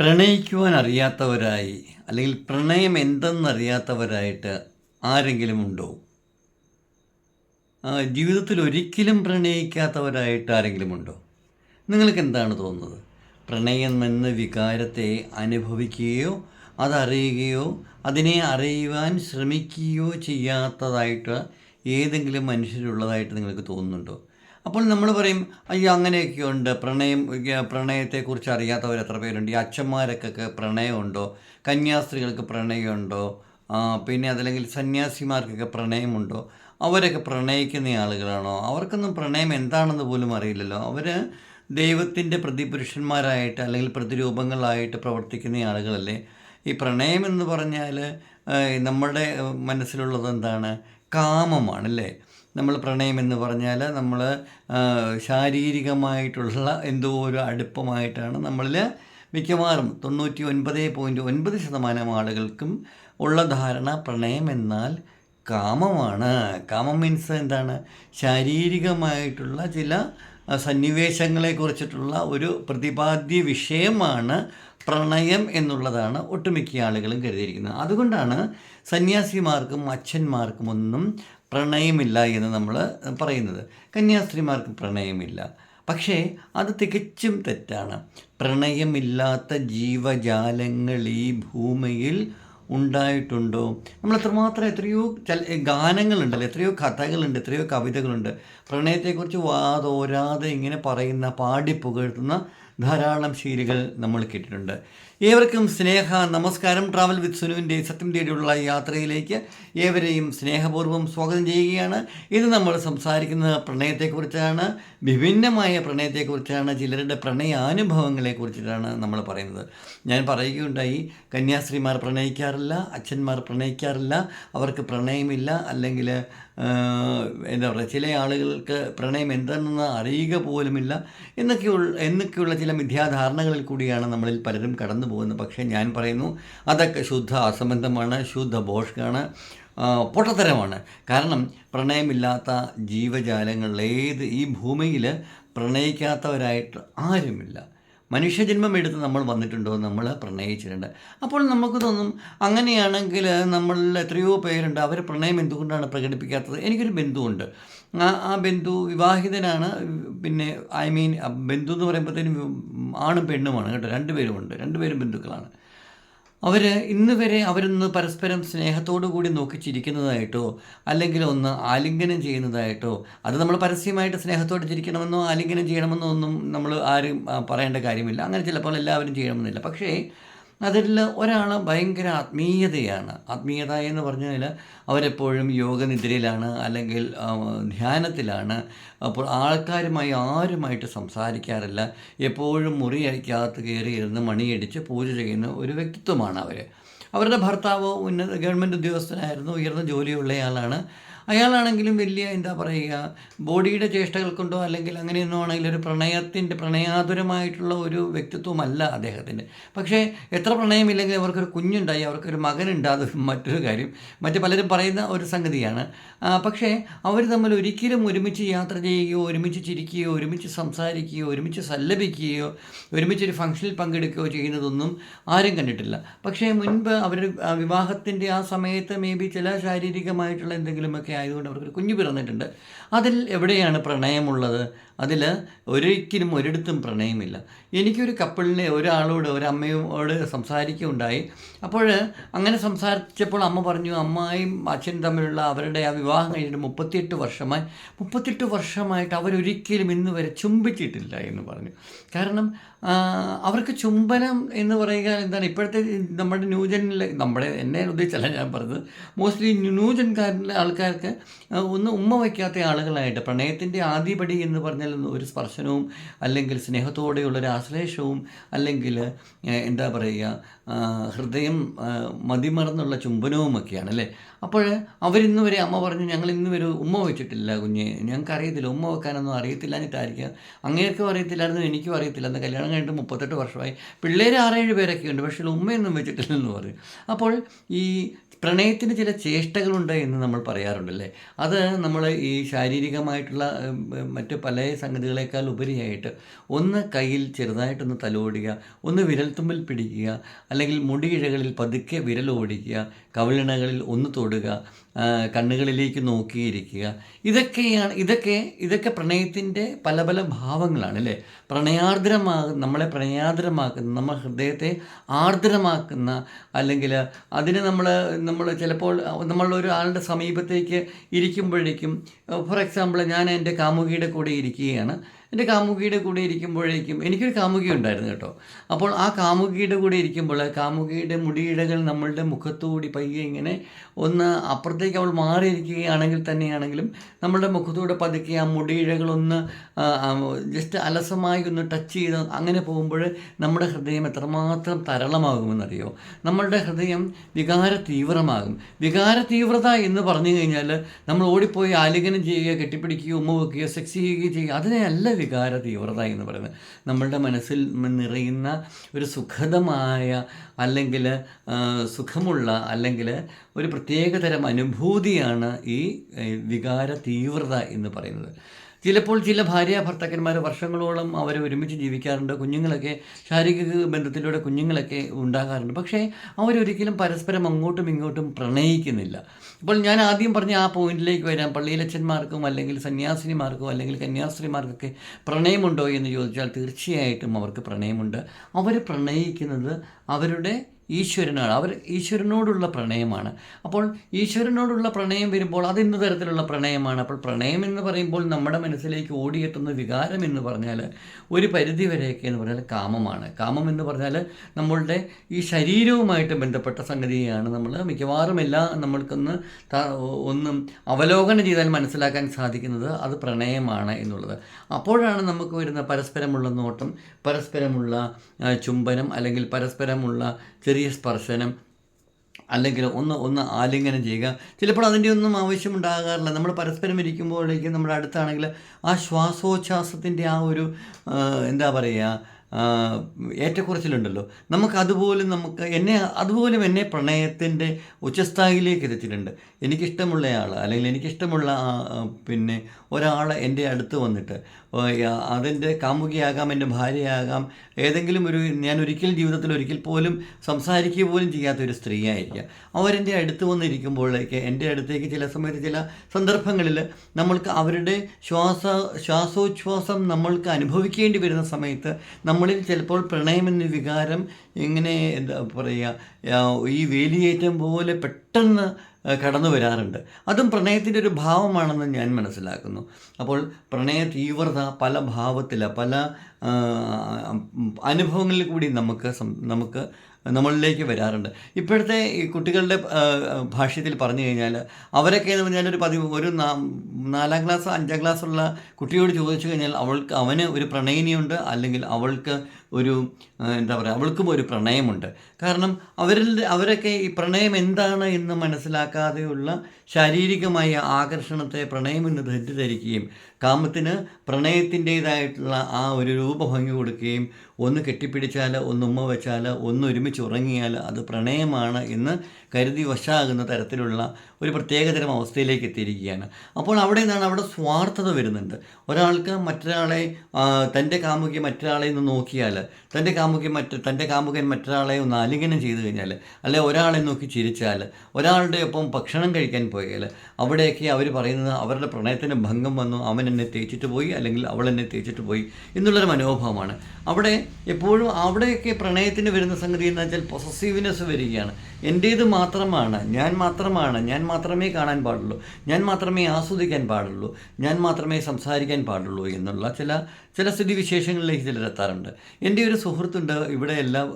പ്രണയിക്കുവാൻ അറിയാത്തവരായി അല്ലെങ്കിൽ പ്രണയം എന്തെന്നറിയാത്തവരായിട്ട് ആരെങ്കിലും ഉണ്ടോ? ജീവിതത്തിൽ ഒരിക്കലും പ്രണയിക്കാത്തവരായിട്ട് ആരെങ്കിലും ഉണ്ടോ? നിങ്ങൾക്ക് എന്താണ് തോന്നുന്നത്? പ്രണയം എന്ന വികാരത്തെ അനുഭവിക്കുകയോ അതറിയുകയോ അതിനെ അറിയുവാൻ ശ്രമിക്കുകയോ ചെയ്യാത്തതായിട്ട് ഏതെങ്കിലും മനുഷ്യരുള്ളതായിട്ട് നിങ്ങൾക്ക് തോന്നുന്നുണ്ടോ? അപ്പോൾ നമ്മൾ പറയും അയ്യോ അങ്ങനെയൊക്കെ ഉണ്ട് പ്രണയം പ്രണയത്തെക്കുറിച്ച് അറിയാത്തവർ എത്ര പേരുണ്ട്? ഈ അച്ഛന്മാരൊക്കെ പ്രണയമുണ്ടോ? കന്യാസ്ത്രീകൾക്ക് പ്രണയമുണ്ടോ? പിന്നെ അതല്ലെങ്കിൽ സന്യാസിമാർക്കൊക്കെ പ്രണയമുണ്ടോ? അവരൊക്കെ പ്രണയിക്കുന്ന ആളുകളാണോ? അവർക്കൊന്നും പ്രണയം എന്താണെന്ന് പോലും അറിയില്ലല്ലോ. അവർ ദൈവത്തിന്റെ പ്രതിപുരുഷന്മാരായിട്ട് അല്ലെങ്കിൽ പ്രതിരൂപങ്ങളായിട്ട് പ്രവർത്തിക്കുന്ന ആളുകളല്ലേ? ഈ പ്രണയം എന്ന് പറഞ്ഞാൽ നമ്മളുടെ മനസ്സിലുള്ളത് എന്താണ്? കാമമാണല്ലേ നമ്മൾ പ്രണയം എന്ന് പറഞ്ഞാൽ നമ്മൾ ശാരീരികമായിട്ടുള്ള എന്തോ ഒരു അടുപ്പമായിട്ടാണ് നമ്മളിൽ മിക്കവാറും തൊണ്ണൂറ്റി ഒൻപത് പോയിന്റ് ഒൻപത് ശതമാനം ആളുകൾക്കും ഉള്ള ധാരണ പ്രണയം എന്നാൽ കാമമാണ്. കാമം മീൻസ് എന്താണ്? ശാരീരികമായിട്ടുള്ള ചില സന്നിവേശങ്ങളെ കുറിച്ചിട്ടുള്ള ഒരു പ്രതിപാദ്യ വിഷയമാണ് പ്രണയം എന്നുള്ളതാണ് ഒട്ടുമിക്ക ആളുകളും കരുതിയിരിക്കുന്നത്. അതുകൊണ്ടാണ് സന്യാസിമാർക്കും അച്ഛന്മാർക്കും ഒന്നും പ്രണയമില്ല എന്ന് നമ്മൾ പറയുന്നത്. കന്യാസ്ത്രീമാർക്ക് പ്രണയമില്ല. പക്ഷേ അത് തികച്ചും തെറ്റാണ്. പ്രണയമില്ലാത്ത ജീവജാലങ്ങൾ ഈ ഭൂമിയിൽ ഉണ്ടായിട്ടുണ്ടോ? നമ്മൾ എത്രമാത്രം എത്രയോ ചല ഗാനങ്ങളുണ്ടല്ലോ എത്രയോ കഥകളുണ്ട് എത്രയോ കവിതകളുണ്ട്. പ്രണയത്തെക്കുറിച്ച് വാതോരാതെ ഇങ്ങനെ പറയുന്ന പാടി പുകഴ്ത്തുന്ന ധാരാളം ശീലുകൾ നമ്മൾ കേട്ടിട്ടുണ്ട്. ഏവർക്കും സ്നേഹ നമസ്കാരം. ട്രാവൽ വിത്ത് സുനുവിന്റെ സത്യം തേടിയുള്ള യാത്രയിലേക്ക് ഏവരെയും സ്നേഹപൂർവം സ്വാഗതം ചെയ്യുകയാണ്. ഇത് നമ്മൾ സംസാരിക്കുന്നത് പ്രണയത്തെക്കുറിച്ചാണ്. വിഭിന്നമായ പ്രണയത്തെക്കുറിച്ചാണ്. ചിലരുടെ പ്രണയാനുഭവങ്ങളെ കുറിച്ചിട്ടാണ് നമ്മൾ പറയുന്നത്. ഞാൻ പറയുകയുണ്ടായി കന്യാസ്ത്രീമാർ പ്രണയിക്കാറില്ല അച്ഛന്മാർ പ്രണയിക്കാറില്ല അവർക്ക് പ്രണയമില്ല അല്ലെങ്കിൽ എന്താ പറയുക ചില ആളുകൾക്ക് പ്രണയം എന്താണെന്ന് അറിയുക പോലുമില്ല. എന്നൊക്കെയുള്ള എന്നൊക്കെയുള്ള ചില മിഥ്യാധാരണകളിൽ കൂടിയാണ് നമ്മളിൽ പലരും കടന്നു പോകുന്നത് പക്ഷേ ഞാൻ പറയുന്നു അതൊക്കെ ശുദ്ധ അസംബന്ധമാണ് ശുദ്ധ ബോഷ്കാണ് പൊട്ടത്തരമാണ്. കാരണം പ്രണയമില്ലാത്ത ജീവജാലങ്ങൾ ഏത് ഈ ഭൂമിയിൽ പ്രണയിക്കാത്തവരായിട്ട് ആരുമില്ല. മനുഷ്യജന്മം എടുത്ത് നമ്മൾ വന്നിട്ടുണ്ടോ നമ്മൾ പ്രണയിച്ചിട്ടുണ്ട്. അപ്പോൾ നമുക്ക് തോന്നും അങ്ങനെയാണെങ്കിൽ നമ്മളിൽ എത്രയോ പേരുണ്ട്. അവർ പ്രണയം എന്തുകൊണ്ടാണ് പ്രകടിപ്പിക്കാത്തത്? എനിക്കൊരു ബന്ധുവുണ്ട്. ആ ആ ബന്ധു വിവാഹിതനാണ് പിന്നെ ഐ മീൻ ബന്ധു എന്ന് പറയുമ്പോഴത്തേനും ആണും പെണ്ണുമാണ് കേട്ടോ രണ്ടുപേരുമുണ്ട് രണ്ടുപേരും ബന്ധുക്കളാണ്. അവർ ഇന്ന് വരെ അവരൊന്ന് പരസ്പരം സ്നേഹത്തോടു കൂടി നോക്കി ചിരിക്കുന്നതായിട്ടോ അല്ലെങ്കിൽ ഒന്ന് ആലിംഗനം ചെയ്യുന്നതായിട്ടോ അത് നമ്മൾ പരസ്യമായിട്ട് സ്നേഹത്തോടെ ചിരിക്കണമെന്നോ ആലിംഗനം ചെയ്യണമെന്നോ ഒന്നും നമ്മൾ ആരും പറയേണ്ട കാര്യമില്ല. അങ്ങനെ ചിലപ്പോൾ എല്ലാവരും ചെയ്യണമെന്നില്ല. പക്ഷേ അതിൽ ഒരാൾ ഭയങ്കര ആത്മീയതയാണ്. ആത്മീയത എന്ന് പറഞ്ഞാൽ അവരെപ്പോഴും യോഗനിദ്രയിലാണ് അല്ലെങ്കിൽ ധ്യാനത്തിലാണ്. അപ്പോൾ ആൾക്കാരുമായി ആരുമായിട്ട് സംസാരിക്കാറില്ല. എപ്പോഴും മുറിയടിക്കകത്ത് കയറി ഇരുന്ന് മണിയടിച്ച് പൂജ ചെയ്യുന്ന ഒരു വ്യക്തിത്വമാണ് അവർ അവരുടെ ഭർത്താവ് ഉന്നത ഗവൺമെന്റ് ഉദ്യോഗസ്ഥനായിരുന്നു. ഉയർന്ന ജോലിയുള്ളയാളാണ് അയാളാണെങ്കിലും വലിയ എന്താ പറയുക ബോഡിയുടെ ചേഷ്ടകൾ കൊണ്ടോ അല്ലെങ്കിൽ അങ്ങനെയൊന്നും ആണെങ്കിൽ ഒരു പ്രണയത്തിന്റെ പ്രണയാതുരമായിട്ടുള്ള ഒരു വ്യക്തിത്വമല്ല അദ്ദേഹത്തിന്റെ. പക്ഷേ എത്ര പ്രണയമില്ലെങ്കിൽ അവർക്കൊരു കുഞ്ഞുണ്ടായി അവർക്കൊരു മകനുണ്ട് അത് മറ്റൊരു കാര്യം. മറ്റു പലരും പറയുന്ന ഒരു സംഗതിയാണ്. പക്ഷേ അവർ തമ്മിൽ ഒരിക്കലും ഒരുമിച്ച് യാത്ര ചെയ്യുകയോ ഒരുമിച്ച് ചിരിക്കുകയോ ഒരുമിച്ച് സംസാരിക്കുകയോ ഒരുമിച്ച് സല്ലപിക്കുകയോ ഒരുമിച്ചൊരു ഫംഗ്ഷനിൽ പങ്കെടുക്കുകയോ ചെയ്യുന്നതൊന്നും ആരും കണ്ടിട്ടില്ല. പക്ഷേ മുൻപ് അവർ വിവാഹത്തിന്റെ ആ സമയത്ത് മേ ബി ചില ശാരീരികമായിട്ടുള്ള എന്തെങ്കിലുമൊക്കെ ആയതുകൊണ്ട് അവർക്കൊരു കുഞ്ഞു പിറന്നിട്ടുണ്ട്. അതിൽ എവിടെയാണ് പ്രണയമുള്ളത്? അതിൽ ഒരിക്കലും ഒരിടത്തും പ്രണയമില്ല. എനിക്കൊരു കപ്പിളിനെ ഒരാളോട് ഒരമ്മയോട് സംസാരിക്കുകയുണ്ടായി. അപ്പോൾ അങ്ങനെ സംസാരിച്ചപ്പോൾ അമ്മ പറഞ്ഞു അമ്മായും അച്ഛനും തമ്മിലുള്ള അവരുടെ ആ വിവാഹം കഴിഞ്ഞിട്ട് മുപ്പത്തിയെട്ട് വർഷമായി. മുപ്പത്തിയെട്ട് വർഷമായിട്ട് അവരൊരിക്കലും ഇന്ന് വരെ ചുംബിച്ചിട്ടില്ല എന്ന് പറഞ്ഞു. കാരണം അവർക്ക് ചുംബനം എന്ന് പറയുക എന്താണ്? ഇപ്പോഴത്തെ നമ്മുടെ ന്യൂജനിലെ നമ്മുടെ എന്നെ ഉദ്ദേശിച്ചല്ല ഞാൻ പറഞ്ഞത്. മോസ്റ്റ്ലി ന്യൂജൻകാരിലെ ആൾക്കാർക്ക് ഒന്ന് ഉമ്മ വയ്ക്കാത്ത ആളുകളായിട്ട് പ്രണയത്തിന്റെ ആദ്യപടി എന്ന് പറഞ്ഞാൽ ഒന്ന് ഒരു സ്പർശനവും അല്ലെങ്കിൽ സ്നേഹത്തോടെയുള്ള ഒരു ആശ്ലേഷവും അല്ലെങ്കിൽ എന്താ പറയുക ഹൃദയം മതിമറന്നുള്ള ചുംബനവുമൊക്കെയാണ് അല്ലേ? അപ്പോൾ അവരിന്ന് വരെ അമ്മ പറഞ്ഞു ഞങ്ങൾ ഇന്ന് വരെ ഉമ്മ വെച്ചിട്ടില്ല കുഞ്ഞെ. ഞങ്ങൾക്ക് അറിയത്തില്ല. ഉമ്മ വെക്കാനൊന്നും അറിയത്തില്ല എന്നിട്ടായിരിക്കാം അങ്ങേർക്കും അറിയത്തില്ലായിരുന്നു എനിക്കും അറിയത്തില്ല. അന്ന് കല്യാണം കഴിഞ്ഞിട്ട് മുപ്പത്തെട്ട് വർഷമായി. പിള്ളേർ ആറേഴ് പേരൊക്കെ ഉണ്ട് പക്ഷേ ഉമ്മയൊന്നും വെച്ചിട്ടില്ലെന്ന് പറയും. അപ്പോൾ ഈ പ്രണയത്തിന് ചില ചേഷ്ടകളുണ്ട് എന്ന് നമ്മൾ പറയാറുണ്ടല്ലേ? അത് നമ്മൾ ഈ ശാരീരികമായിട്ടുള്ള മറ്റ് പല സംഗതികളെക്കാൾ ഉപരിയായിട്ട് ഒന്ന് കയ്യിൽ ചെറുതായിട്ടൊന്ന് തലോടുക ഒന്ന് വിരൽത്തുമ്പിൽ പിടിക്കുക അല്ലെങ്കിൽ മുടിയിഴകളിൽ പതുക്കെ വിരൽ ഓടിക്കുക കവിളിണകളിൽ ഒന്ന് തൊടുക കണ്ണുകളിലേക്ക് നോക്കിയിരിക്കുക. ഇതൊക്കെയാണ് ഇതൊക്കെ ഇതൊക്കെ പ്രണയത്തിന്റെ പല പല ഭാവങ്ങളാണ് അല്ലേ? പ്രണയാർദ്രമാകുന്ന നമ്മളെ പ്രണയാർദ്രമാക്കുന്ന നമ്മൾ ഹൃദയത്തെ ആർദ്രമാക്കുന്ന അല്ലെങ്കിൽ അതിന് നമ്മൾ നമ്മൾ ചിലപ്പോൾ നമ്മൾ ആളുടെ സമീപത്തേക്ക് ഇരിക്കുമ്പോഴേക്കും ഫോർ എക്സാമ്പിൾ ഞാൻ എന്റെ കാമുകിയുടെ കൂടെ ഇരിക്കുകയാണ്. എന്റെ കാമുകിയുടെ കൂടെ ഇരിക്കുമ്പോഴേക്കും എനിക്കൊരു കാമുകി ഉണ്ടായിരുന്നു കേട്ടോ. അപ്പോൾ ആ കാമുകിയുടെ കൂടെ ഇരിക്കുമ്പോൾ കാമുകിയുടെ മുടിയിഴകൾ നമ്മളുടെ മുഖത്തുകൂടി പയ്യെ ഇങ്ങനെ ഒന്ന് അപ്പുറത്തേക്ക് അവൾ മാറിയിരിക്കുകയാണെങ്കിൽ തന്നെയാണെങ്കിലും നമ്മളുടെ മുഖത്തൂടെ പതുക്കെ ആ മുടിയിഴകളൊന്ന് ജസ്റ്റ് അലസമായി ഒന്ന് ടച്ച് ചെയ്ത് അങ്ങനെ പോകുമ്പോൾ നമ്മുടെ ഹൃദയം എത്രമാത്രം തരളമാകുമെന്നറിയോ? നമ്മളുടെ ഹൃദയം വികാര തീവ്രമാകും. വികാര തീവ്രത എന്ന് പറഞ്ഞു കഴിഞ്ഞാൽ നമ്മൾ ഓടിപ്പോയി ആലിംഗനം ചെയ്യുകയോ കെട്ടിപ്പിടിക്കുകയോ ഉമ്മ വെക്കുകയോ സെക്സ് ചെയ്യുകയോ ചെയ്യുക അതിനെയല്ല വികാര തീവ്രത എന്ന് പറയുന്നത്. നമ്മളുടെ മനസ്സിൽ നിറയുന്ന ഒരു സുഖദമായ അല്ലെങ്കിൽ സുഖമുള്ള അല്ലെങ്കിൽ ഒരു പ്രത്യേകതരം അനുഭൂതിയാണ് ഈ വികാര തീവ്രത എന്ന് പറയുന്നത്. ചിലപ്പോൾ ചില ഭാര്യ ഭർത്താക്കന്മാർ വർഷങ്ങളോളം അവർ ഒരുമിച്ച് ജീവിക്കാറുണ്ട്. കുഞ്ഞുങ്ങളൊക്കെ ശാരീരിക ബന്ധത്തിലൂടെ കുഞ്ഞുങ്ങളൊക്കെ ഉണ്ടാകാറുണ്ട്. പക്ഷേ അവരൊരിക്കലും പരസ്പരം അങ്ങോട്ടും ഇങ്ങോട്ടും പ്രണയിക്കുന്നില്ല. ഇപ്പോൾ ഞാൻ ആദ്യം പറഞ്ഞ ആ പോയിന്റിലേക്ക് വരാം. പള്ളിയിലച്ഛന്മാർക്കും അല്ലെങ്കിൽ സന്യാസിനിമാർക്കും അല്ലെങ്കിൽ കന്യാസ്ത്രീമാർക്കൊക്കെ പ്രണയമുണ്ടോ എന്ന് ചോദിച്ചാൽ തീർച്ചയായിട്ടും അവർക്ക് പ്രണയമുണ്ട്. അവർ പ്രണയിക്കുന്നത് അവരുടെ ഈശ്വരനാണ്. അവർ ഈശ്വരനോടുള്ള പ്രണയമാണ്. അപ്പോൾ ഈശ്വരനോടുള്ള പ്രണയം വരുമ്പോൾ അത് തരത്തിലുള്ള പ്രണയമാണ്? അപ്പോൾ പ്രണയം എന്ന് പറയുമ്പോൾ നമ്മുടെ മനസ്സിലേക്ക് ഓടിയെത്തുന്ന വികാരം എന്ന് പറഞ്ഞാൽ ഒരു പരിധി വരെയൊക്കെ എന്ന് പറഞ്ഞാൽ കാമമാണ്. കാമം എന്ന് പറഞ്ഞാൽ നമ്മളുടെ ഈ ശരീരവുമായിട്ട് ബന്ധപ്പെട്ട സംഗതിയാണ് നമ്മൾ മിക്കവാറും എല്ലാ നമ്മൾക്കൊന്ന് ഒന്നും അവലോകനം ചെയ്താൽ മനസ്സിലാക്കാൻ സാധിക്കുന്നത് അത് പ്രണയമാണ് എന്നുള്ളത്. അപ്പോഴാണ് നമുക്ക് വരുന്ന പരസ്പരമുള്ള നോട്ടം പരസ്പരമുള്ള ചുംബനം അല്ലെങ്കിൽ പരസ്പരമുള്ള ചെറിയ സ്പർശനം അല്ലെങ്കിൽ ഒന്ന് ഒന്ന് ആലിംഗനം ചെയ്യുക. ചിലപ്പോൾ അതിന്റെ ഒന്നും ആവശ്യമുണ്ടാകാറില്ല. നമ്മൾ പരസ്പരം ഇരിക്കുമ്പോഴേക്കും നമ്മുടെ അടുത്താണെങ്കിൽ ആ ശ്വാസോച്ഛ്വാസത്തിന്റെ ആ ഒരു എന്താ പറയുക ഏറ്റക്കുറച്ചിലുണ്ടല്ലോ. നമുക്ക് അതുപോലെ നമുക്ക് എന്നെ അതുപോലും എന്നെ പ്രണയത്തിന്റെ ഉച്ചസ്ഥായിലേക്ക് എത്തിച്ചിട്ടുണ്ട്. എനിക്കിഷ്ടമുള്ളയാൾ അല്ലെങ്കിൽ എനിക്കിഷ്ടമുള്ള പിന്നെ ഒരാൾ എന്റെ അടുത്ത് വന്നിട്ട് അതിന്റെ കാമുകിയാകാം എന്റെ ഭാര്യയാകാം ഏതെങ്കിലും ഒരു ഞാൻ ഒരിക്കൽ ജീവിതത്തിൽ ഒരിക്കൽ പോലും സംസാരിക്കുക പോലും ചെയ്യാത്ത ഒരു സ്ത്രീയായിരിക്കാം. അവരെന്റെ അടുത്ത് വന്നിരിക്കുമ്പോഴേക്ക് എന്റെ അടുത്തേക്ക് ചില സമയത്ത് ചില സന്ദർഭങ്ങളിൽ നമ്മൾക്ക് അവരുടെ ശ്വാസ ശ്വാസോച്ഛ്വാസം നമ്മൾക്ക് അനുഭവിക്കേണ്ടി വരുന്ന സമയത്ത് നമ്മളിൽ ചിലപ്പോൾ പ്രണയമെന്ന വികാരം ഇങ്ങനെ എന്താ പറയുക ഈ വേലിയേറ്റം പോലെ പെട്ടെന്ന് കടന്നു വരാറുണ്ട്. അതും പ്രണയത്തിന്റെ ഒരു ഭാവമാണെന്ന് ഞാൻ മനസ്സിലാക്കുന്നു. അപ്പോൾ പ്രണയ തീവ്രത പല ഭാവത്തിൽ പല അനുഭവങ്ങളിൽ കൂടി നമുക്ക് നമുക്ക് നമ്മളിലേക്ക് വരാറുണ്ട്. ഇപ്പോഴത്തെ ഈ കുട്ടികളുടെ ഭാഷയത്തിൽ പറഞ്ഞു കഴിഞ്ഞാൽ അവരൊക്കെ എന്ന് പറഞ്ഞാൽ ഒരു പതിവ് ഒരു നാലാം ക്ലാസ് അഞ്ചാം ക്ലാസ്സുള്ള കുട്ടിയോട് ചോദിച്ചു കഴിഞ്ഞാൽ അവൾക്ക് അവന് ഒരു പ്രണയിനിയുണ്ട് അല്ലെങ്കിൽ അവൾക്ക് ഒരു എന്താ പറയുക അവൾക്കും ഒരു പ്രണയമുണ്ട്. കാരണം അവരിൽ അവരൊക്കെ ഈ പ്രണയം എന്താണ് എന്ന് മനസ്സിലാക്കാതെയുള്ള ശാരീരികമായ ആകർഷണത്തെ പ്രണയം എന്ന് തെറ്റിദ്ധരിക്കുകയും കാമത്തിന് പ്രണയത്തിന്റേതായിട്ടുള്ള ആ ഒരു രൂപഭംഗി കൊടുക്കുകയും ഒന്ന് കെട്ടിപ്പിടിച്ചാൽ ഒന്ന് ഉമ്മ വെച്ചാൽ ഒന്ന് ഒരുമിച്ച് ഉറങ്ങിയാൽ അത് പ്രണയമാണ് എന്ന് കരുതി വശാകുന്ന തരത്തിലുള്ള ഒരു പ്രത്യേകതരം അവസ്ഥയിലേക്ക് എത്തിയിരിക്കുകയാണ്. അപ്പോൾ അവിടെ നിന്നാണ് അവിടെ സ്വാർത്ഥത വരുന്നുണ്ട്. ഒരാൾക്ക് മറ്റൊരാളെ തന്റെ കാമുകി മറ്റൊരാളെ ഒന്ന് നോക്കിയാൽ തന്റെ കാമുകി മറ്റ് തന്റെ കാമുകൻ മറ്റൊരാളെ ഒന്ന് ആലിംഗനം ചെയ്തു കഴിഞ്ഞാൽ അല്ലെ ഒരാളെ നോക്കി ചിരിച്ചാൽ ഒരാളുടെ ഒപ്പം ഭക്ഷണം കഴിക്കാൻ പോയാൽ അവിടെയൊക്കെ അവർ പറയുന്നത് അവരുടെ പ്രണയത്തിന് ഭംഗം വന്നു അവൻ എന്നെ തേച്ചിട്ട് പോയി അല്ലെങ്കിൽ അവൾ എന്നെ തേച്ചിട്ട് പോയി എന്നുള്ളൊരു മനോഭാവമാണ്. അവിടെ എപ്പോഴും അവിടെയൊക്കെ പ്രണയത്തിന് വരുന്ന സംഗതി എന്ന് വെച്ചാൽ പൊസസീവ്നെസ് വരികയാണ്. എന്റേത് മാത്രമാണ് ഞാൻ മാത്രമാണ് ഞാൻ മാത്രമേ കാണാൻ പാടുള്ളൂ ഞാൻ മാത്രമേ ആസ്വദിക്കാൻ പാടുള്ളൂ ഞാൻ മാത്രമേ സംസാരിക്കാൻ പാടുള്ളൂ എന്നുള്ള ചില ചില സ്ഥിതിവിശേഷങ്ങളിലേക്ക് ചിലരെത്താറുണ്ട് എന്റെ ഒരു സുഹൃത്തുണ്ട് ഇവിടെ എല്ലാം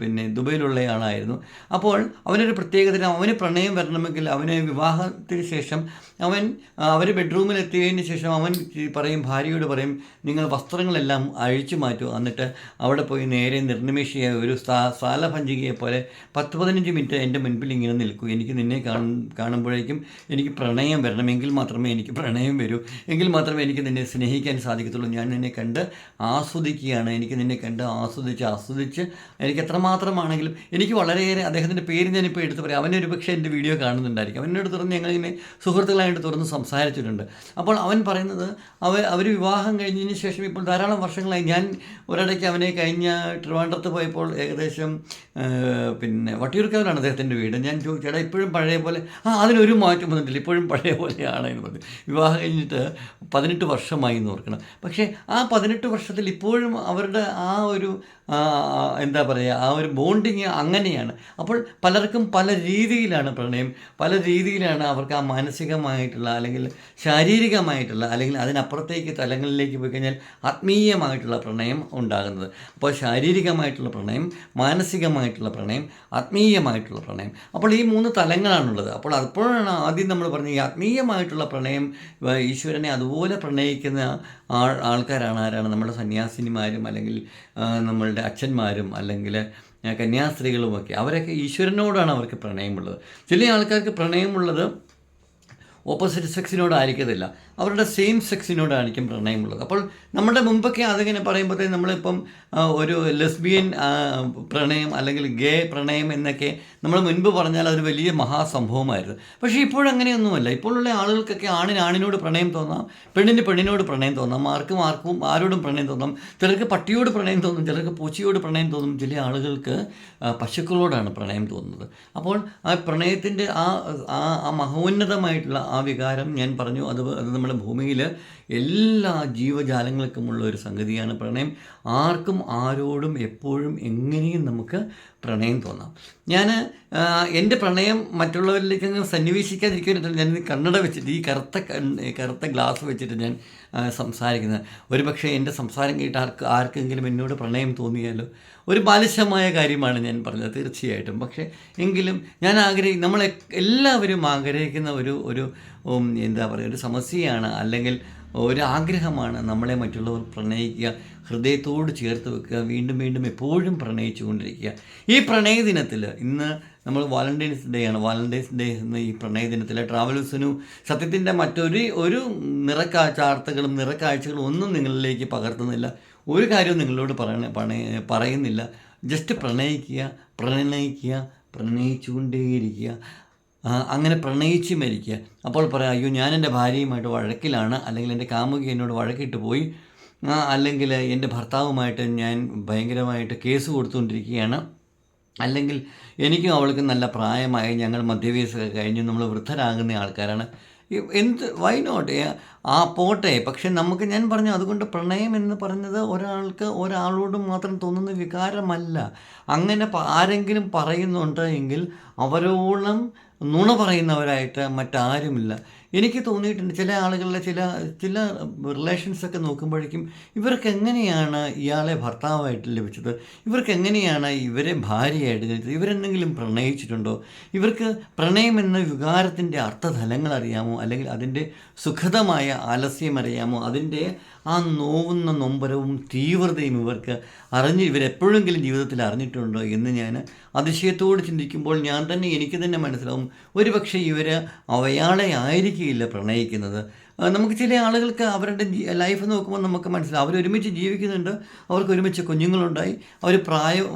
പിന്നെ ദുബൈയിലുള്ള ആളായിരുന്നു. അപ്പോൾ അവനൊരു പ്രത്യേകത അവന് പ്രണയം വരണമെങ്കിൽ അവന് വിവാഹത്തിന് ശേഷം അവൻ അവർ ബെഡ്റൂമിൽ എത്തിയതിന് ശേഷം അവൻ പറയും ഭാര്യയോട് പറയും നിങ്ങൾ വസ്ത്രങ്ങളെല്ലാം അഴിച്ചു മാറ്റൂ. എന്നിട്ട് അവിടെ പോയി നേരെ നിർനിമേഷിയ ഒരു സ്ഥാ സാലഭഞ്ചികയെ പോലെ പത്ത് പതിനഞ്ച് മിനിറ്റ് എന്റെ മുൻപിൽ ഇങ്ങനെ നിൽക്കൂ. എനിക്ക് നിന്നെ കാണും കാണുമ്പോഴേക്കും എനിക്ക് പ്രണയം വരണമെങ്കിൽ മാത്രമേ എനിക്ക് പ്രണയം വരൂ. എങ്കിൽ മാത്രമേ എനിക്ക് നിന്നെ സ്നേഹിക്കാൻ സാധിക്കത്തുള്ളൂ. ഞാൻ നിന്നെ കണ്ട് ആസ്വദിക്കുകയാണ്. എനിക്ക് നിന്നെ കണ്ട് ആസ്വദിച്ച് ആസ്വദിച്ച് എനിക്ക് എത്രമാത്രമാണെങ്കിലും എനിക്ക് വളരെയേറെ അദ്ദേഹത്തിന്റെ പേര് ഞാനിപ്പോൾ എടുത്ത് പറയാം. അവനൊരു പക്ഷേ എന്റെ വീഡിയോ കാണുന്നുണ്ടായിരിക്കും. അവനോട് തുറന്ന് ഞങ്ങളിങ്ങനെ സുഹൃത്തുക്കളായിട്ട് തുറന്ന് സംസാരിച്ചിട്ടുണ്ട്. അപ്പോൾ അവൻ പറയുന്നത് അവ അവർ വിവാഹം കഴിഞ്ഞതിന് ശേഷം ഇപ്പോൾ ധാരാളം വർഷങ്ങളായി. ഞാൻ ഒരിടയ്ക്ക് അവനെ കഴിഞ്ഞ ട്രിവാൻഡ്രത്ത് പോയപ്പോൾ ഏകദേശം പിന്നെ വട്ടിയൂർക്കാവിലാണ് അദ്ദേഹത്തിന്റെ വീട്. ഞാൻ ചോദിച്ചേടാ ഇപ്പോഴും പഴയ പോലെ ആ അതിനൊരു മാറ്റം വന്നിട്ടില്ല. ഇപ്പോഴും പഴയ പോലെയാണ് എന്ന് പറഞ്ഞു. വിവാഹം കഴിഞ്ഞിട്ട് പതിനെട്ട് വർഷമായി എന്ന് ഓർക്കണം. പക്ഷേ ആ പതിനെട്ട് വർഷത്തിൽ ഇപ്പോഴും അവരുടെ ആ ഒരു എന്താ പറയുക ആ ഒരു ബോണ്ടിങ് അങ്ങനെയാണ്. അപ്പോൾ പലർക്കും പല രീതിയിലാണ് പ്രണയം. പല രീതിയിലാണ് അവർക്ക് ആ മാനസികമായിട്ടുള്ള അല്ലെങ്കിൽ ശാരീരികമായിട്ടുള്ള അല്ലെങ്കിൽ അതിനപ്പുറത്തേക്ക് തലങ്ങളിലേക്ക് പോയി കഴിഞ്ഞാൽ ആത്മീയമായിട്ടുള്ള പ്രണയം ഉണ്ടാകുന്നത്. അപ്പോൾ ശാരീരികമായിട്ടുള്ള പ്രണയം മാനസികമായിട്ടുള്ള പ്രണയം ആത്മീയമായിട്ടുള്ള പ്രണയം. അപ്പോൾ ഈ മൂന്ന് തലങ്ങളാണുള്ളത്. അപ്പോൾ അപ്പോഴാണ് ആദ്യം നമ്മൾ പറഞ്ഞ ഈ ആത്മീയമായിട്ടുള്ള പ്രണയം ഈശ്വരനെ അതുപോലെ പ്രണയിക്കുന്ന ആൾ ആൾക്കാരാണ് ആരാണ്? നമ്മുടെ സന്യാസിനിമാരും അല്ലെങ്കിൽ ആ, നമ്മളുടെ അച്ഛന്മാരും അല്ലെങ്കിൽ കന്യാസ്ത്രീകളുമൊക്കെ അവരൊക്കെ ഈശ്വരനോടാണ് അവർക്ക് പ്രണയമുള്ളത്. ചില ആൾക്കാർക്ക് പ്രണയമുള്ളത് ഓപ്പോസിറ്റ് സെക്സിനോടായിരിക്കത്തില്ല അവരുടെ സെയിം സെക്സിനോടായിരിക്കും പ്രണയമുള്ളത്. അപ്പോൾ നമ്മുടെ മുമ്പൊക്കെ അതിങ്ങനെ പറയുമ്പോഴത്തേക്കും നമ്മളിപ്പം ഒരു ലെസ്ബിയൻ പ്രണയം അല്ലെങ്കിൽ ഗേ പ്രണയം എന്നൊക്കെ നമ്മൾ മുൻപ് പറഞ്ഞാൽ അതൊരു വലിയ മഹാസംഭവമായിരുന്നു. പക്ഷേ ഇപ്പോഴങ്ങനെയൊന്നുമല്ല ഇപ്പോഴുള്ള ആളുകൾക്കൊക്കെ ആണിന് ആണിനോട് പ്രണയം തോന്നാം പെണ്ണിന് പെണ്ണിനോട് പ്രണയം തോന്നാം ആർക്കും ആർക്കും ആരോടും പ്രണയം തോന്നാം ചിലർക്ക് പട്ടിയോട് പ്രണയം തോന്നും ചിലർക്ക് പൂച്ചയോട് പ്രണയം തോന്നും ചില ആളുകൾക്ക് പശുക്കളോടാണ് പ്രണയം തോന്നുന്നത്. അപ്പോൾ ആ പ്രണയത്തിന്റെ ആ ആ മഹോന്നതമായിട്ടുള്ള ആ വികാരം ഞാൻ പറഞ്ഞു. അത് അത് ഭൂമിയിൽ എല്ലാ ജീവജാലങ്ങൾക്കുമുള്ള ഒരു സംഗതിയാണ് പ്രണയം. ആർക്കും ആരോടും എപ്പോഴും എങ്ങനെയും നമുക്ക് പ്രണയം തോന്നാം. ഞാൻ എന്റെ പ്രണയം മറ്റുള്ളവരിലേക്ക് അങ്ങ് സന്നിവേശിക്കാതിരിക്കാൻ ഞാൻ കണ്ണട വെച്ചിട്ട് ഈ കറുത്ത കറുത്ത ഗ്ലാസ് വെച്ചിട്ട് ഞാൻ സംസാരിക്കുന്നത്. ഒരു പക്ഷേ എന്റെ സംസാരം കേട്ട് ആർക്ക് ആർക്കെങ്കിലും എന്നോട് പ്രണയം തോന്നിയാലോ? ഒരു ബാലിശമായ കാര്യമാണ് ഞാൻ പറഞ്ഞത് തീർച്ചയായിട്ടും. പക്ഷേ എങ്കിലും ഞാൻ ആഗ്രഹി നമ്മളെ എല്ലാവരും ആഗ്രഹിക്കുന്ന ഒരു ഒരു എന്താ പറയുക ഒരു സമസ്യയാണ്. അല്ലെങ്കിൽ ഒരു ആഗ്രഹമാണ് നമ്മളെ മറ്റുള്ളവർ പ്രണയിക്കുക ഹൃദയത്തോട് ചേർത്ത് വെക്കുക വീണ്ടും വീണ്ടും എപ്പോഴും പ്രണയിച്ചു കൊണ്ടിരിക്കുക. ഈ പ്രണയ ദിനത്തിൽ ഇന്ന് നമ്മൾ വാലന്റൈൻസ് ഡേ ആണ്. വാലന്റൈൻസ് ഡേ എന്ന ഈ പ്രണയ ദിനത്തിൽ ട്രാവലേഴ്സിനു സത്യത്തിന്റെ മറ്റൊരു ഒരു നിറക്കാഴ്ചാർത്തകളും നിറക്കാഴ്ചകളും ഒന്നും നിങ്ങളിലേക്ക് പകർത്തുന്നില്ല. ഒരു കാര്യവും നിങ്ങളോട് പറയണ പറയുന്നില്ല. ജസ്റ്റ് പ്രണയിക്കുക പ്രണയിക്കുക പ്രണയിച്ചുകൊണ്ടേയിരിക്കുക. അങ്ങനെ പ്രണയിച്ച് മരിക്കുക. അപ്പോൾ പറയാം അയ്യോ ഞാൻ എന്റെ ഭാര്യയുമായിട്ട് വഴക്കിലാണ്. അല്ലെങ്കിൽ എന്റെ കാമുകി എന്നോട് വഴക്കിട്ട് പോയി. അല്ലെങ്കിൽ എന്റെ ഭർത്താവുമായിട്ട് ഞാൻ ഭയങ്കരമായിട്ട് കേസ് കൊടുത്തുകൊണ്ടിരിക്കുകയാണ്. അല്ലെങ്കിൽ എനിക്കും അവൾക്ക് നല്ല പ്രായമായി. ഞങ്ങൾ മധ്യവയസ്സൊക്കെ കഴിഞ്ഞ് നമ്മൾ വൃദ്ധരാകുന്ന ആൾക്കാരാണ്. എന്ത് വൈ നോട്ട് ആ പോട്ടെ. പക്ഷേ നമുക്ക് ഞാൻ പറഞ്ഞു അതുകൊണ്ട് പ്രണയം എന്ന് പറഞ്ഞത് ഒരാൾക്ക് ഒരാളോട് മാത്രം തോന്നുന്ന വികാരമല്ല. അങ്ങനെ ആരെങ്കിലും പറയുന്നുണ്ട് എങ്കിൽ അവരോളം നുണ പറയുന്നവരായിട്ട് മറ്റാരുമില്ല. എനിക്ക് തോന്നിയിട്ടുണ്ട് ചില ആളുകളുടെ ചില ചില റിലേഷൻസൊക്കെ നോക്കുമ്പോഴേക്കും ഇവർക്ക് എങ്ങനെയാണ് ഇയാളെ ഭർത്താവായിട്ട് ലഭിച്ചത്? ഇവർക്ക് എങ്ങനെയാണ് ഇവരെ ഭാര്യയായിട്ട് ലഭിച്ചത്? ഇവരെന്തെങ്കിലും പ്രണയിച്ചിട്ടുണ്ടോ? ഇവർക്ക് പ്രണയം എന്ന വികാരത്തിന്റെ അർത്ഥതലങ്ങൾ അറിയാമോ? അല്ലെങ്കിൽ അതിന്റെ സുഖതമായ ആലസ്യം അറിയാമോ? അതിന്റെ ആ നോവുന്ന നൊമ്പരവും തീവ്രതയും ഇവർക്ക് അറിഞ്ഞ് ഇവരെപ്പോഴെങ്കിലും ജീവിതത്തിൽ അറിഞ്ഞിട്ടുണ്ടോ എന്ന് ഞാൻ അതിശയത്തോട് ചിന്തിക്കുമ്പോൾ ഞാൻ തന്നെ എനിക്ക് തന്നെ മനസ്സിലാവും. ഒരുപക്ഷെ ഇവർ അവയാളെ ആയിരിക്കില്ല പ്രണയിക്കുന്നത്. നമുക്ക് ചില ആളുകൾക്ക് അവരുടെ ലൈഫ് നോക്കുമ്പോൾ നമുക്ക് മനസ്സിലാവും. അവർ ഒരുമിച്ച് ജീവിക്കുന്നുണ്ട്. അവർക്ക് ഒരുമിച്ച് കുഞ്ഞുങ്ങളുണ്ടായി. അവർ പ്രായം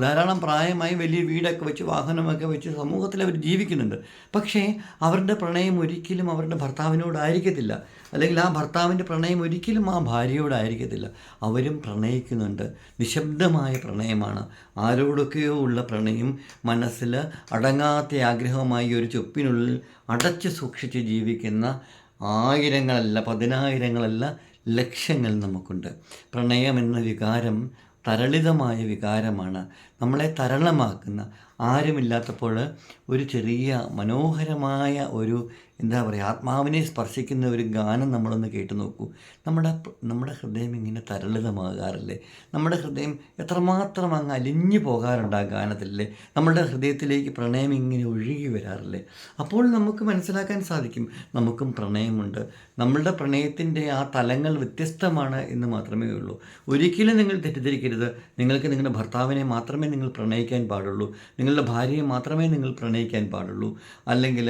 ധാരാളം പ്രായമായി വലിയ വീടൊക്കെ വെച്ച് വാഹനമൊക്കെ വെച്ച് സമൂഹത്തിൽ അവർ ജീവിക്കുന്നുണ്ട്. പക്ഷേ അവരുടെ പ്രണയം ഒരിക്കലും അവരുടെ ഭർത്താവിനോടായിരിക്കത്തില്ല. അല്ലെങ്കിൽ ആ ഭർത്താവിന്റെ പ്രണയം ഒരിക്കലും ആ ഭാര്യയോടായിരിക്കത്തില്ല അവരും പ്രണയിക്കുന്നുണ്ട്. നിശബ്ദമായ പ്രണയമാണ്. ആരോടൊക്കെയോ ഉള്ള പ്രണയം മനസ്സിൽ അടങ്ങാത്ത ആഗ്രഹമായി ഒരു ചൊപ്പിനുള്ളിൽ അടച്ചു സൂക്ഷിച്ച് ജീവിക്കുന്ന ആയിരങ്ങളല്ല പതിനായിരങ്ങളല്ല ലക്ഷ്യങ്ങൾ നമുക്കുണ്ട്. പ്രണയം എന്ന വികാരം തരളിതമായ വികാരമാണ്. നമ്മളെ തരളമാക്കുന്ന ആരുമില്ലാത്തപ്പോൾ ഒരു ചെറിയ മനോഹരമായ ഒരു എന്താ പറയുക ആത്മാവിനെ സ്പർശിക്കുന്ന ഒരു ഗാനം നമ്മളൊന്ന് കേട്ടു നോക്കൂ. നമ്മുടെ നമ്മുടെ ഹൃദയം ഇങ്ങനെ തരളിതമാകാറില്ലേ? നമ്മുടെ ഹൃദയം എത്രമാത്രം അങ്ങ് അലിഞ്ഞു പോകാറുണ്ട് ആ ഗാനത്തിലല്ലേ? നമ്മുടെ ഹൃദയത്തിലേക്ക് പ്രണയം ഇങ്ങനെ ഒഴുകി വരാറില്ലേ? അപ്പോൾ നമുക്ക് മനസ്സിലാക്കാൻ സാധിക്കും നമുക്കും പ്രണയമുണ്ട്. നമ്മളുടെ പ്രണയത്തിന്റെ ആ തലങ്ങൾ വ്യത്യസ്തമാണ് എന്ന് മാത്രമേ ഉള്ളൂ. ഒരിക്കലും നിങ്ങൾ തെറ്റിദ്ധരിക്കരുത്. നിങ്ങൾക്ക് നിങ്ങളുടെ ഭർത്താവിനെ മാത്രമേ നിങ്ങൾ പ്രണയിക്കാൻ പാടുള്ളൂ. നിങ്ങളുടെ ഭാര്യയെ മാത്രമേ നിങ്ങൾ പ്രണയിക്കാൻ പാടുള്ളൂ. അല്ലെങ്കിൽ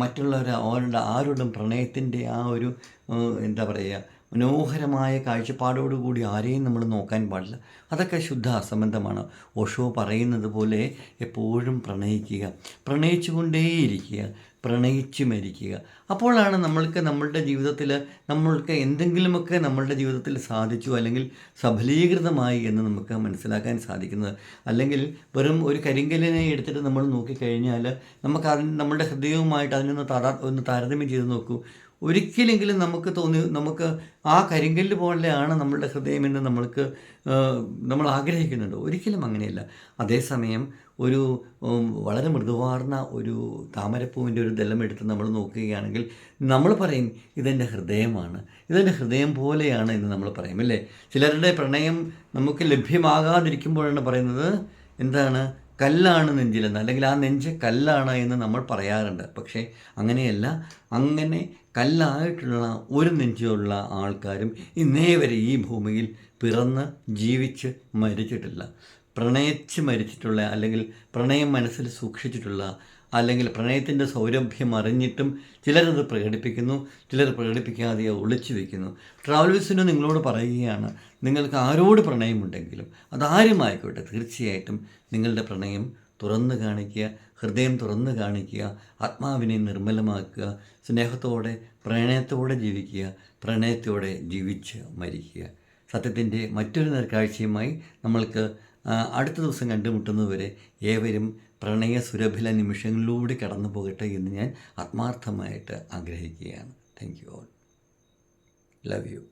മറ്റുള്ളവർ അവരുടെ ആരോടും പ്രണയത്തിന്റെ ആ ഒരു എന്താ പറയുക മനോഹരമായ കാഴ്ചപ്പാടോടുകൂടി ആരെയും നമ്മൾ നോക്കാൻ പാടില്ല. അതൊക്കെ ശുദ്ധ അസംബന്ധമാണ്. ഓഷോ പറയുന്നത് പോലെ എപ്പോഴും പ്രണയിക്കുക. പ്രണയിച്ചുകൊണ്ടേയിരിക്കുക. പ്രണയിച്ച് മരിക്കുക. അപ്പോഴാണ് നമ്മൾക്ക് നമ്മളുടെ ജീവിതത്തിൽ നമ്മൾക്ക് എന്തെങ്കിലുമൊക്കെ നമ്മളുടെ ജീവിതത്തിൽ സാധിച്ചു അല്ലെങ്കിൽ സഫലീകൃതമായി എന്ന് നമുക്ക് മനസ്സിലാക്കാൻ സാധിക്കുന്നത്. അല്ലെങ്കിൽ വെറും ഒരു കരിങ്കലിനെ എടുത്തിട്ട് നമ്മൾ നോക്കിക്കഴിഞ്ഞാൽ നമുക്ക് അതിന് നമ്മളുടെ ഹൃദയവുമായിട്ട് അതിനൊന്ന് താതാ ഒന്ന് താരതമ്യം ചെയ്ത് നോക്കൂ. ഒരിക്കലെങ്കിലും നമുക്ക് തോന്നി നമുക്ക് ആ കരിങ്കല്ല് പോലെയാണ് നമ്മളുടെ ഹൃദയമെന്ന് നമ്മൾക്ക് നമ്മൾ ആഗ്രഹിക്കുന്നുണ്ട്. ഒരിക്കലും അങ്ങനെയല്ല. അതേസമയം ഒരു വളരെ മൃദുവാർന്ന ഒരു താമരപ്പൂവിന്റെ ഒരു ദലം എടുത്ത് നമ്മൾ നോക്കുകയാണെങ്കിൽ നമ്മൾ പറയും ഇതെന്റെ ഹൃദയമാണ്. ഇതെന്റെ ഹൃദയം പോലെയാണ് എന്ന് നമ്മൾ പറയും അല്ലേ? ചിലരുടെ പ്രണയം നമുക്ക് ലഭ്യമാകാതിരിക്കുമ്പോഴാണ് പറയുന്നത് എന്താണ്? കല്ലാണ് നെഞ്ചിലെന്ന്. അല്ലെങ്കിൽ ആ നെഞ്ച് കല്ലാണ് എന്ന് നമ്മൾ പറയാറുണ്ട്. പക്ഷേ അങ്ങനെയല്ല. അങ്ങനെ കല്ലായിട്ടുള്ള ഒരു നെഞ്ചുള്ള ആൾക്കാരും ഇന്നേ വരെ ഈ ഭൂമിയിൽ പിറന്ന് ജീവിച്ച് മരിച്ചിട്ടില്ല. പ്രണയിച്ച് മരിച്ചിട്ടുള്ള അല്ലെങ്കിൽ പ്രണയം മനസ്സിൽ സൂക്ഷിച്ചിട്ടുള്ള അല്ലെങ്കിൽ പ്രണയത്തിന്റെ സൗരഭ്യം അറിഞ്ഞിട്ടും ചിലരത് പ്രകടിപ്പിക്കുന്നു ചിലർ പ്രകടിപ്പിക്കാതെ ഒളിച്ചു വയ്ക്കുന്നു ട്രാവൽസിന് നിങ്ങളോട് പറയുകയാണ് നിങ്ങൾക്ക് ആരോട് പ്രണയമുണ്ടെങ്കിലും അതാരുമായിക്കോട്ടെ തീർച്ചയായിട്ടും നിങ്ങളുടെ പ്രണയം തുറന്നു കാണിക്കുക ഹൃദയം തുറന്നു കാണിക്കുക ആത്മാവിനെ നിർമ്മലമാക്കുക സ്നേഹത്തോടെ പ്രണയത്തോടെ ജീവിക്കുക പ്രണയത്തോടെ ജീവിച്ച് മരിക്കുക. സത്യത്തിന്റെ മറ്റൊരു നേർക്കാഴ്ചയുമായി നമ്മൾക്ക് അടുത്ത ദിവസം കണ്ടുമുട്ടുന്നതുവരെ ഏവരും പ്രണയ സുരഭില നിമിഷങ്ങളിലൂടെ കടന്നു പോകട്ടെ എന്ന് ഞാൻ ആത്മാർത്ഥമായിട്ട് ആഗ്രഹിക്കുകയാണ്. Thank you all love you